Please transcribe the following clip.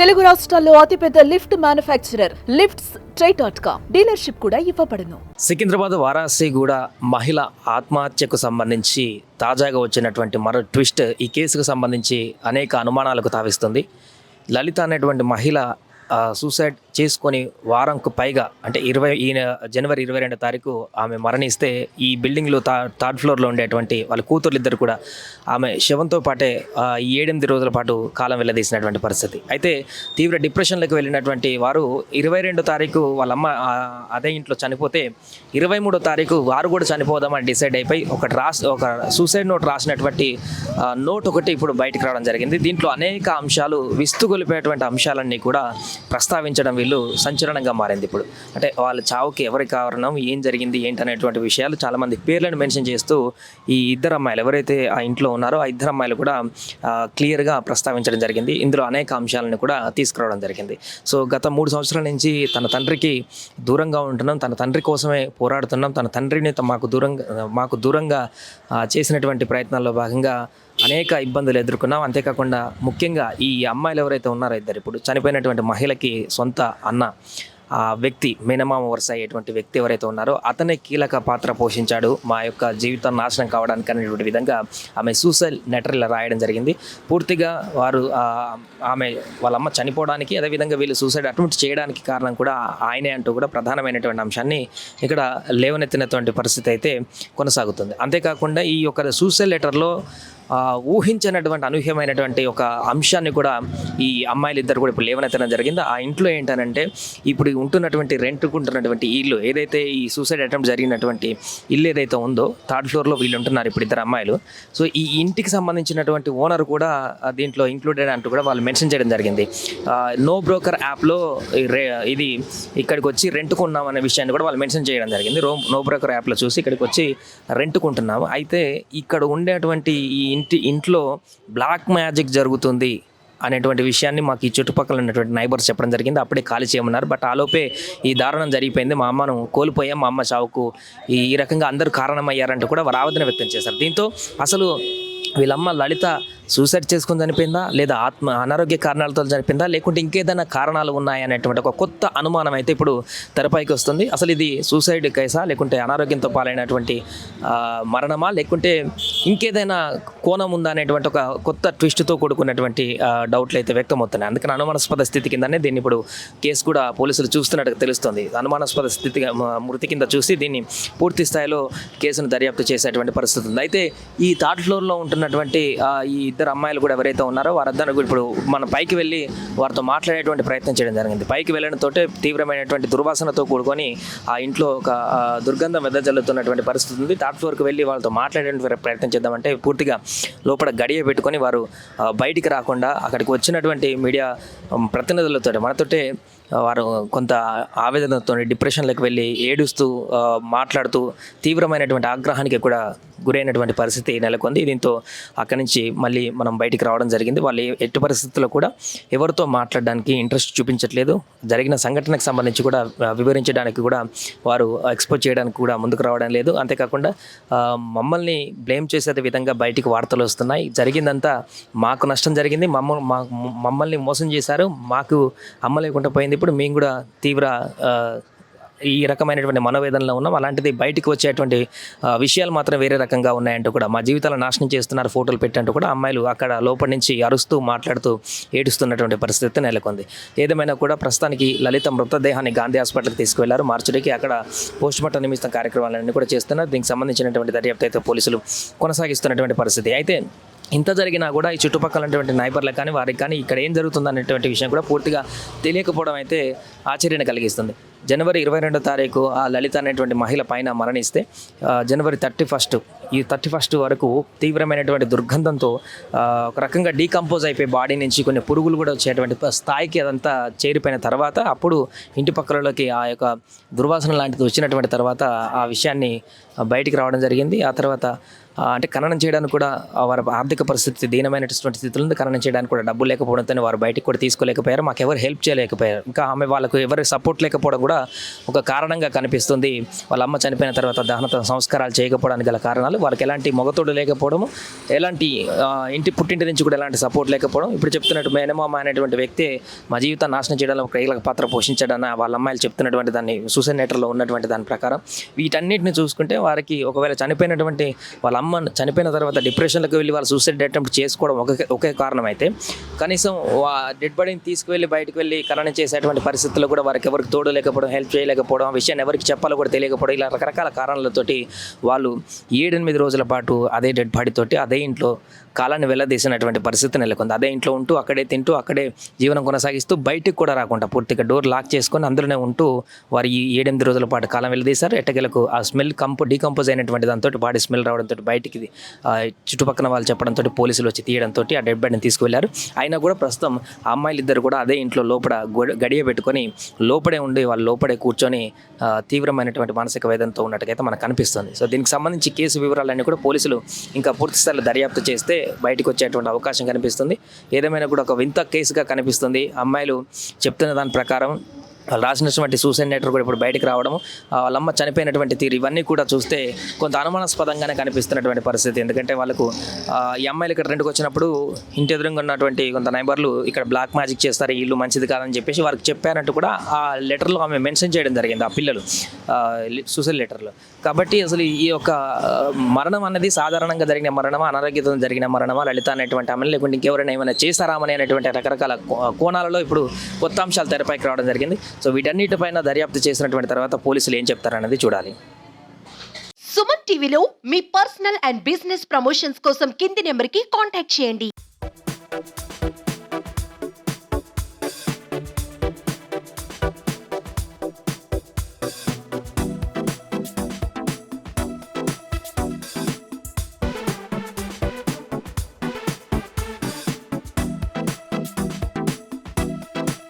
తెలుగు రాష్ట్రాల్లో అతిపెద్ద lift manufacturer lifts try dot com dealership కూడా ఇవ్వబడును. సికింద్రాబాద్ వారాసిగూడ మహిళ ఆత్మహత్యకు సంబంధించి తాజాగా వచ్చినటువంటి మరో ట్విస్ట్ ఈ కేసుకు సంబంధించి అనేక అనుమానాలకు తావిస్తుంది. లలిత అనేటువంటి మహిళ సూసైడ్ చేసుకొని వారంకు పైగా అంటే ఇరవై ఈ జనవరి ఇరవై రెండో తారీఖు ఆమె మరణిస్తే ఈ బిల్డింగ్లో థా థర్డ్ ఫ్లోర్లో ఉండేటువంటి వాళ్ళ కూతుర్లు ఇద్దరు కూడా ఆమె శవంతో పాటే ఈ ఏడెనిమిది రోజుల పాటు కాలం వెళ్ళదీసినటువంటి పరిస్థితి. అయితే తీవ్ర డిప్రెషన్లకు వెళ్ళినటువంటి వారు ఇరవై రెండో తారీఖు వాళ్ళ అమ్మ అదే ఇంట్లో చనిపోతే ఇరవై మూడో తారీఖు వారు కూడా చనిపోదామని డిసైడ్ అయిపోయి ఒకటి రాసి ఒక సూసైడ్ నోట్ రాసినటువంటి నోట్ ఒకటి ఇప్పుడు బయటకు రావడం జరిగింది. దీంట్లో అనేక అంశాలు విస్తుగొలిపేటువంటి అంశాలన్నీ కూడా ప్రస్తావించడం వీళ్ళు సంచలనంగా మారింది ఇప్పుడు. అంటే వాళ్ళ చావుకి ఎవరి కారణం ఏం జరిగింది ఏంటి అనేటువంటి విషయాలు చాలామంది పేర్లను మెన్షన్ చేస్తూ ఈ ఇద్దరు అమ్మాయిలు ఎవరైతే ఆ ఇంట్లో ఉన్నారో ఆ ఇద్దరు అమ్మాయిలు కూడా క్లియర్గా ప్రస్తావించడం జరిగింది. ఇందులో అనేక అంశాలను కూడా తీసుకురావడం జరిగింది. సో గత మూడు సంవత్సరాల నుంచి తన తండ్రికి దూరంగా ఉంటున్నాం తన తండ్రి కోసమే పోరాడుతున్నాం తన తండ్రిని త- మాకు దూరంగా మాకు దూరంగా చేసినటువంటి ప్రయత్నాల్లో భాగంగా అనేక ఇబ్బందులు ఎదుర్కొన్నాం. అంతేకాకుండా ముఖ్యంగా ఈ అమ్మాయిలు ఎవరైతే ఉన్నారో ఇద్దరు ఇప్పుడు చనిపోయినటువంటి మహిళకి సొంత అన్న ఆ వ్యక్తి మినమామ వరుస అయ్యేటువంటి వ్యక్తి ఎవరైతే ఉన్నారో అతనే కీలక పాత్ర పోషించాడు. మా యొక్క జీవితం నాశనం కావడానికి అనేటువంటి విధంగా ఆమె సూసైడ్ లెటర్ రాయడం జరిగింది. పూర్తిగా వారు ఆమె వాళ్ళమ్మ చనిపోవడానికి అదేవిధంగా వీళ్ళు సూసైడ్ అటెంప్ట్ చేయడానికి కారణం కూడా ఆయనే అంటూ కూడా ప్రధానమైనటువంటి అంశాన్ని ఇక్కడ లేవనెత్తినటువంటి పరిస్థితి అయితే కొనసాగుతుంది. అంతేకాకుండా ఈ యొక్క సూసైడ్ లెటర్లో ఊహించినటువంటి అనూహ్యమైనటువంటి ఒక అంశాన్ని కూడా ఈ అమ్మాయిలు ఇద్దరు కూడా ఇప్పుడు లేవనెత్తడం జరిగింది. ఆ ఇంట్లో ఏంటనంటే ఇప్పుడు ఉంటున్నటువంటి రెంట్కుంటున్నటువంటి ఇల్లు ఏదైతే ఈ సూసైడ్ అటెంప్ట్ జరిగినటువంటి ఇల్లు ఏదైతే ఉందో థర్డ్ ఫ్లోర్లో వీళ్ళు ఉంటున్నారు ఇప్పుడు ఇద్దరు అమ్మాయిలు. సో ఈ ఇంటికి సంబంధించినటువంటి ఓనర్ కూడా దీంట్లో ఇంక్లూడెడ్ అంటూ కూడా వాళ్ళు మెన్షన్ చేయడం జరిగింది. నో బ్రోకర్ యాప్లో ఇది ఇక్కడికి వచ్చి రెంట్కున్నాం అనే విషయాన్ని కూడా వాళ్ళు మెన్షన్ చేయడం జరిగింది. రో నో బ్రోకర్ యాప్లో చూసి ఇక్కడికి వచ్చి రెంట్కుంటున్నాము. అయితే ఇక్కడ ఉండేటువంటి ఈ ఇంటి ఇంట్లో బ్లాక్ మ్యాజిక్ జరుగుతుంది అనేటువంటి విషయాన్ని మాకు ఈ చుట్టుపక్కల ఉన్నటువంటి నైబర్స్ చెప్పడం జరిగింది. అప్పుడే ఖాళీ చేయమన్నారు. బట్ ఆలోపే ఈ దారుణం జరిగిపోయింది. మా అమ్మను కోల్పోయాం మా అమ్మ చావుకు ఈ రకంగా అందరూ కారణమయ్యారంటూ కూడా వారు ఆవేదన వ్యక్తం చేశారు. దీంతో అసలు వీళ్ళమ్మ లలిత సూసైడ్ చేసుకుని చనిపోయిందా? లేదా ఆత్మ అనారోగ్య కారణాలతో చనిపోయిందా? లేకుంటే ఇంకేదైనా కారణాలు ఉన్నాయనేటువంటి ఒక కొత్త అనుమానం అయితే ఇప్పుడు తెరపైకి వస్తుంది. అసలు ఇది సూసైడ్ కేసా లేకుంటే అనారోగ్యంతో పాలైనటువంటి మరణమా? లేకుంటే ఇంకేదైనా కోణం ఉందా అనేటువంటి ఒక కొత్త ట్విస్ట్తో కూడుకున్నటువంటి డౌట్లు అయితే వ్యక్తమవుతున్నాయి. అందుకని అనుమానాస్పద స్థితి కిందనే దీన్ని ఇప్పుడు కేసు కూడా పోలీసులు చూస్తున్నట్టుగా తెలుస్తుంది. అనుమానాస్పద స్థితిగా మృతి కింద చూసి దీన్ని పూర్తి స్థాయిలో కేసును దర్యాప్తు చేసేటువంటి పరిస్థితి ఉంది. అయితే ఈ థర్డ్ ఫ్లోర్లో ఉంటున్నటువంటి ఈ ఇద్దరు అమ్మాయిలు కూడా ఎవరైతే ఉన్నారో వారందరూ కూడా ఇప్పుడు మన పైకి వెళ్ళి వారితో మాట్లాడేటువంటి ప్రయత్నం చేయడం జరిగింది. పైకి వెళ్ళడంతో తీవ్రమైనటువంటి దుర్వాసనతో కూడుకొని ఆ ఇంట్లో ఒక దుర్గంధం వెదజల్లుతున్నటువంటి పరిస్థితి ఉంది. థర్డ్ ఫ్లోర్కి వెళ్ళి వాళ్ళతో మాట్లాడేటువంటి ప్రయత్నం చేద్దామంటే పూర్తిగా లోపల గడియ పెట్టుకొని వారు బయటికి రాకుండా అక్కడికి వచ్చినటువంటి మీడియా ప్రతినిధులతో మనతోటే వారు కొంత ఆవేదనతో డిప్రెషన్లోకి వెళ్ళి ఏడుస్తూ మాట్లాడుతూ తీవ్రమైనటువంటి ఆగ్రహానికి కూడా గురైనటువంటి పరిస్థితి నెలకొంది. దీంతో అక్కడి నుంచి మళ్ళీ మనం బయటికి రావడం జరిగింది. వాళ్ళు ఎట్టి పరిస్థితుల్లో కూడా ఎవరితో మాట్లాడడానికి ఇంట్రెస్ట్ చూపించట్లేదు. జరిగిన సంఘటనకు సంబంధించి కూడా వివరించడానికి కూడా వారు ఎక్స్పోజ్ చేయడానికి కూడా ముందుకు రావడం లేదు. అంతేకాకుండా మమ్మల్ని బ్లేమ్ చేసే విధంగా బయటికి వార్తలు వస్తున్నాయి. జరిగిందంతా మాకు నష్టం జరిగింది. మమ్మ మా- మమ్మల్ని మోసం చేశారు. మాకు అమ్మలేకుండా పోయింది. ఇప్పుడు మేము కూడా తీవ్ర ఈ రకమైనటువంటి మనోవేదనలో ఉన్నాం. అలాంటిది బయటికి వచ్చేటువంటి విషయాలు మాత్రం వేరే రకంగా ఉన్నాయంటూ కూడా మా జీవితాలను నాశనం చేస్తున్నారు ఫోటోలు పెట్టంటూ కూడా అమ్మాయిలు అక్కడ లోపల నుంచి అరుస్తూ మాట్లాడుతూ ఏడుస్తున్నటువంటి పరిస్థితి నెలకొంది. ఏదేమైనా కూడా ప్రస్తుతానికి లలిత మృతదేహాన్ని గాంధీ హాస్పిటల్కి తీసుకువెళ్ళారు. మార్చుడికి అక్కడ పోస్ట్మార్టం నిమిత్తం కార్యక్రమాలన్నీ కూడా చేస్తున్నారు. దీనికి సంబంధించినటువంటి దర్యాప్తు అయితే పోలీసులు కొనసాగిస్తున్నటువంటి పరిస్థితి. అయితే ఇంత జరిగినా కూడా ఈ చుట్టుపక్కల ఉన్నటువంటి నైబర్లకు కానీ వారికి కానీ ఇక్కడ ఏం జరుగుతుంది అనేటువంటి విషయం కూడా పూర్తిగా తెలియకపోవడం అయితే ఆశ్చర్యాన్ని కలిగిస్తుంది. జనవరి ఇరవై రెండో తారీఖు ఆ లలిత అనేటువంటి మహిళ పైన మరణిస్తే జనవరి థర్టీ ఫస్ట్ ఈ థర్టీ ఫస్ట్ వరకు తీవ్రమైనటువంటి దుర్గంధంతో ఒక రకంగా డీకంపోజ్ అయిపోయి బాడీ నుంచి కొన్ని పురుగులు కూడా వచ్చేటువంటి స్థాయికి అదంతా చేరిపోయిన తర్వాత అప్పుడు ఇంటి పక్కలలోకి ఆ యొక్క దుర్వాసన లాంటిది వచ్చినటువంటి తర్వాత ఆ విషయాన్ని బయటికి రావడం జరిగింది. ఆ తర్వాత అంటే ఖననం చేయడానికి కూడా వారి ఆర్థిక పరిస్థితి దీనమైనటువంటి స్థితిలో ఖననం చేయడానికి కూడా డబ్బులు లేకపోవడంతో వారు బయటికి కూడా తీసుకోలేకపోయారు. మాకు ఎవరు హెల్ప్ చేయలేకపోయారు. ఇంకా ఆమె వాళ్ళకు ఎవరు సపోర్ట్ లేకపోవడం కూడా ఒక కారణంగా కనిపిస్తుంది. వాళ్ళ అమ్మ చనిపోయిన తర్వాత దహన సంస్కారాలు చేయకపోవడానికి గల కారణాలు వాళ్ళకి ఎలాంటి మొగతోడు లేకపోవడము ఎలాంటి ఇంటి పుట్టింటి నుంచి కూడా ఎలాంటి సపోర్ట్ లేకపోవడం ఇప్పుడు చెప్తున్నట్టు మేనమామ అనేటువంటి వ్యక్తి మా జీవితం నాశనం చేయడంలో ఒక కీలక పాత్ర పోషించాడన్న వాళ్ళ అమ్మాయిలు చెప్తున్నటువంటి దాన్ని సూసైడ్ నెటర్లో ఉన్నటువంటి దాని ప్రకారం. వీటన్నిటిని చూసుకుంటే వారికి ఒకవేళ చనిపోయినటువంటి వాళ్ళ అమ్మ చనిపోయిన తర్వాత డిప్రెషన్లకు వెళ్ళి వాళ్ళు సూసైడ్ అటెంప్ట్ చేసుకోవడం ఒక ఒకే కారణం అయితే కనీసం డెడ్ బాడీని తీసుకువెళ్ళి బయటకు వెళ్ళి ఖననం చేసేటువంటి పరిస్థితుల్లో కూడా వారికి ఎవరికి తోడు చేయలేకపోవడం హెల్ప్ చేయలేకపోవడం విషయాన్ని ఎవరికి చెప్పాలో కూడా తెలియకపోవడం ఇలా రకరకాల కారణాలతోటి వాళ్ళు ఏడెనిమిది రోజుల పాటు అదే డెడ్ బాడీతోటి అదే ఇంట్లో కాలాన్ని వెళ్ళదీసినటువంటి పరిస్థితి నెలకొంది. అదే ఇంట్లో ఉంటూ అక్కడే తింటూ అక్కడే జీవనం కొనసాగిస్తూ బయటికి కూడా రాకుండా పూర్తిగా డోర్ లాక్ చేసుకొని అందులోనే ఉంటూ వారు ఈ ఏడెనిమిది రోజుల పాటు కాలం వెళ్ళదీశారు ఎట్టగెలకు ఆ స్మెల్ కంపో డీకంపోజ్ అయినటువంటి దాంతో బాడీ స్మెల్ రావడంతో బయటికి చుట్టుపక్కల వాళ్ళు చెప్పడంతో పోలీసులు వచ్చి తీయడంతో ఆ డెడ్ బాడీని తీసుకువెళ్ళారు అయినా కూడా ప్రస్తుతం ఆ అమ్మాయిలు ఇద్దరు కూడా అదే ఇంట్లో లోపల గడియ పెట్టుకొని లోపడే ఉండి వాళ్ళు లోపడే కూర్చొని తీవ్రమైనటువంటి మానసిక వేదంతో ఉన్నట్టుగా మనకు కనిపిస్తుంది సో దీనికి సంబంధించి కేసు వివరాలన్నీ కూడా పోలీసులు ఇంకా పూర్తి స్థాయిలో దర్యాప్తు చేస్తే బయటకు వచ్చేటువంటి అవకాశం కనిపిస్తుంది. ఏదేమైనా కూడా ఒక వింత కేసుగా కనిపిస్తుంది. అమ్మాయిలు చెప్తున్న దాని ప్రకారం వాళ్ళు రాసినటువంటి సూసైడ్ లెటర్ కూడా ఇప్పుడు బయటకు రావడం ఆ వాళ్ళమ్మ చనిపోయినటువంటి తీరు ఇవన్నీ కూడా చూస్తే కొంత అనుమానాస్పదంగానే కనిపిస్తున్నటువంటి పరిస్థితి. ఎందుకంటే వాళ్ళకు ఈ అమ్మాయిలు ఇక్కడ రెండుకు వచ్చినప్పుడు ఇంటి ఎదురుగా ఉన్నటువంటి కొంత నైబర్లు ఇక్కడ బ్లాక్ మ్యాజిక్ చేస్తారు ఇల్లు మంచిది కాదని చెప్పేసి వారికి చెప్పారంటూ కూడా ఆ లెటర్లో ఆమె మెన్షన్ చేయడం జరిగింది ఆ పిల్లలు సూసైడ్ లెటర్లో కాబట్టి అసలు ఈ యొక్క మరణం అనేది సాధారణంగా జరిగిన మరణమా అనారోగ్యంతో జరిగిన మరణమా లలిత అనేటువంటి ఆమె లేకుంటే ఇంకెవరైనా ఏమైనా చేశారామని అనేటువంటి రకరకాల కోణాలలో ఇప్పుడు కొత్త అంశాలు తెరపైకి రావడం జరిగింది. సో వీటన్నిటిపైన దర్యాప్తు చేసినటువంటి తర్వాత పోలీసులు ఏం చెప్తారనేది చూడాలి. సుమన్ టీవీలో మీ పర్సనల్ అండ్ బిజినెస్ ప్రమోషన్స్ కోసం కింది నెంబర్కి కాంటాక్ట్ చేయండి.